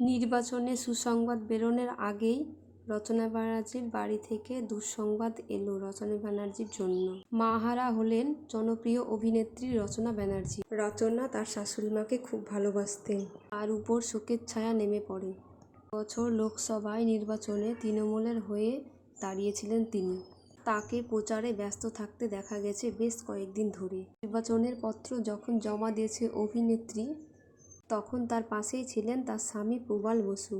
নির্বাচনে সুসংবাদ বেরোনোর আগেই রচনা ব্যানার্জির বাড়ি থেকে দুঃসংবাদ এলো রচনা ব্যানার্জির জন্য। মাহারা হলেন জনপ্রিয় অভিনেত্রী রচনা ব্যানার্জি। রচনা তার শাশুড়ি মাকে খুব ভালোবাসতেন। তার উপর শোকের ছায়া নেমে পড়ে। বছর লোকসভায় নির্বাচনে তৃণমূলের হয়ে দাঁড়িয়েছিলেন তিনি। তাকে প্রচারে ব্যস্ত থাকতে দেখা গেছে বেশ কয়েকদিন ধরে। নির্বাচনের পত্র যখন জমা দিয়েছে অভিনেত্রী তখন তার পাশেই ছিলেন তার স্বামী প্রবাল বসু।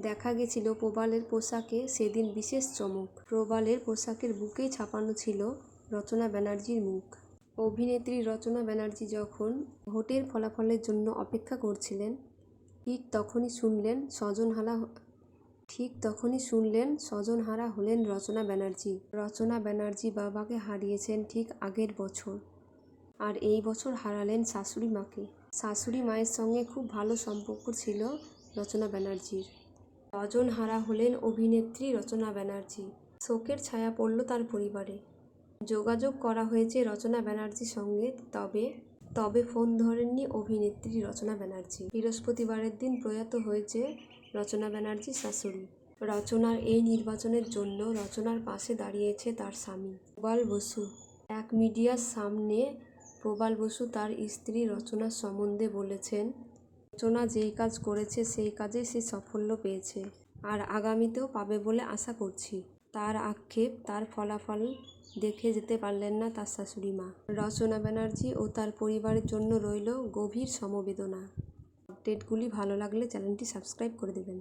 দেখা গেছিল প্রবালের পোশাকে সেদিন বিশেষ চমক। প্রবালের পোশাকের বুকেই ছাপানো ছিল রচনা ব্যানার্জির মুখ। অভিনেত্রী রচনা ব্যানার্জি যখন ভোটের ফলাফলের জন্য অপেক্ষা করছিলেন, ঠিক তখনই শুনলেন স্বজনহারা ঠিক তখনই শুনলেন স্বজনহারা হলেন রচনা ব্যানার্জি। রচনা ব্যানার্জি বাবাকে হারিয়েছেন ঠিক আগের বছর। আর এই বছর হারালেন শাশুড়ি মাকে। শাশুড়ি মায়ের সঙ্গে খুব ভালো সম্পর্ক ছিল রচনা ব্যানার্জির। স্বজনহারা হলেন অভিনেত্রী রচনা ব্যানার্জি। শোকের ছায়া পড়ল তার পরিবারে। যোগাযোগ করা হয়েছে রচনা ব্যানার্জির সঙ্গে, তবে তবে ফোন ধরেননি অভিনেত্রী রচনা ব্যানার্জি। বৃহস্পতিবারের দিন প্রয়াত হয়েছে রচনা ব্যানার্জি শাশুড়ি। রচনার এই নির্বাচনের জন্য রচনার পাশে দাঁড়িয়েছে তার স্বামী। প্রবাল বসু। এক মিডিয়ার সামনে প্রবাল বসু তার স্ত্রী রচনার সম্বন্ধে বলেছেন, রচনা যেই কাজ করেছে সেই কাজে সে সাফল্য পেয়েছে আর আগামীতেও পাবে বলে আশা করছি। তার আক্ষেপ তার ফলাফল দেখে যেতে পারলেন না তার শাশুড়ি মা। রচনা ব্যানার্জি ও তার পরিবারের জন্য রইল গভীর সমবেদনা। আপডেটগুলি ভালো লাগলে চ্যানেলটি সাবস্ক্রাইব করে দেবেন।